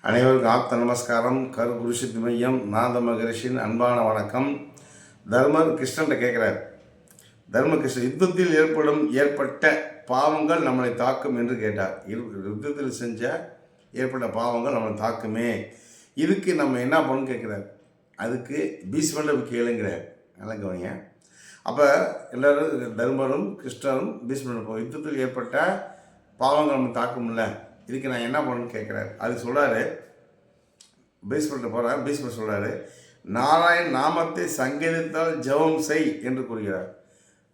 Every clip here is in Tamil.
அனைவருக்கும் ஆப்த நமஸ்காரம். கரு குருஷித் மையம் நாத மகரிஷின் அன்பான வணக்கம். தர்மர் கிருஷ்ணன் கேட்குறார் தர்ம கிருஷ்ணன் யுத்தத்தில் ஏற்படும் ஏற்பட்ட பாவங்கள் நம்மளை தாக்கும்? என்று கேட்டார். யுத்தத்தில் செஞ்ச ஏற்பட்ட பாவங்கள் நம்மளை தாக்குமே. இதுக்கு நம்ம என்ன பண்ணணும் கேட்குறார். அதுக்கு பீஷ்மண்ட கேளுங்கிறார். நல்லா கவனிங்க. அப்போ எல்லோரும் தர்மரும் கிருஷ்ணரும் பீஷ்மன் யுத்தத்தில் ஏற்பட்ட பாவங்கள் நம்ம தாக்கும்ல. இதுக்கு நான் என்ன பண்ணணும்னு கேட்குறாரு. அது சொல்கிறாரு பீஸ்மர்கிட்ட போகிறார் பீஸ்மர் சொல்கிறாரு நாராயண் நாமத்தை சங்கீதத்தால் ஜெபம் செய் என்று கூறுகிறார்.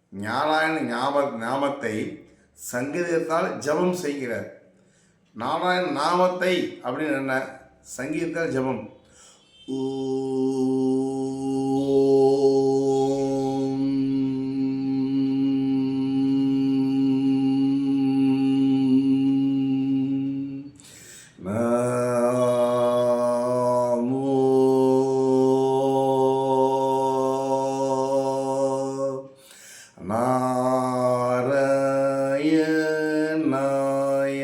நாராயண் ஞாப நாமத்தை சங்கீதத்தால் ஜெபம் செய்கிறார். நாராயண நாமத்தை அப்படின்னு என்ன? சங்கீதத்தால் ஜெபம். ஓ நாராயணாய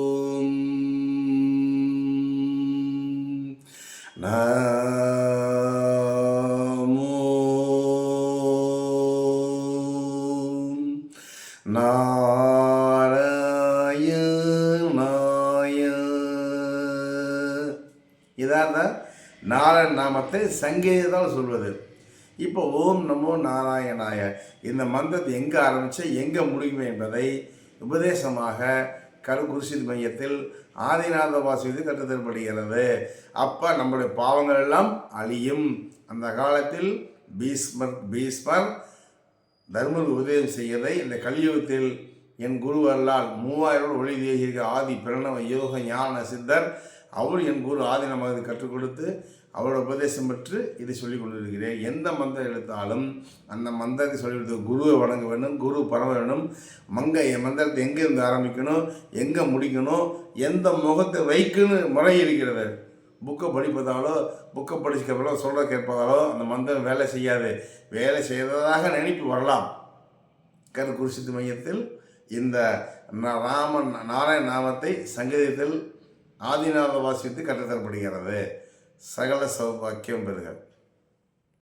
ஓம் நமோ நாராயணாய இதான் நாராயண நாமத்தை சங்கீதத்தால் சொல்வது. இப்போ ஓம் நமோ நாராயணாய இந்த மந்திரத்தை எங்கே ஆரம்பித்து எங்கே முடியுமே என்பதை உபதேசமாக கருகுருஷித் மையத்தில் ஆதிநாத வாசித்து கற்றுத்தரப்படுகிறது அப்போ நம்முடைய பாவங்கள் எல்லாம் அழியும். அந்த காலத்தில் பீஸ்மர் பீஸ்மர் தர்மருக்கு உதயம் செய்யதை இந்த கலியுகத்தில் என் குரு அல்லால் மூவாயிரம் ஒளி தேகிற ஆதி பிரணவ யோக ஞான சித்தர் அவர் என் குரு ஆதி நமக்கு கற்றுக் கொடுத்து அவரோட உபதேசம் பெற்று இதை சொல்லிக் கொண்டிருக்கிறேன். எந்த மந்திரம் எடுத்தாலும் அந்த மந்திரத்தை சொல்லி கொடுத்து குருவை வணங்க வேணும் குரு பரவ வேணும். மங்க என் மந்திரத்தை எங்கே இருந்து ஆரம்பிக்கணும் எங்கே முடிக்கணும் எந்த முகத்தை வைக்கணும் முறை இருக்கிறது. புக்கை படிப்பதாலோ புக்கை படிச்சுக்கிறதாலோ சொல்கிற கேட்பதாலோ அந்த மந்திரம் வேலை செய்யாது. வேலை செய்ததாக நினைப்பு வரலாம். கரு குருசித்து மையத்தில் இந்த ராமன் நாராயண நாமத்தை சங்கீதத்தில் ஆதிநாத வாசித்து கற்றுத்தரப்படுகிறது. சகல சௌபாக்கியம் பெறுகிறது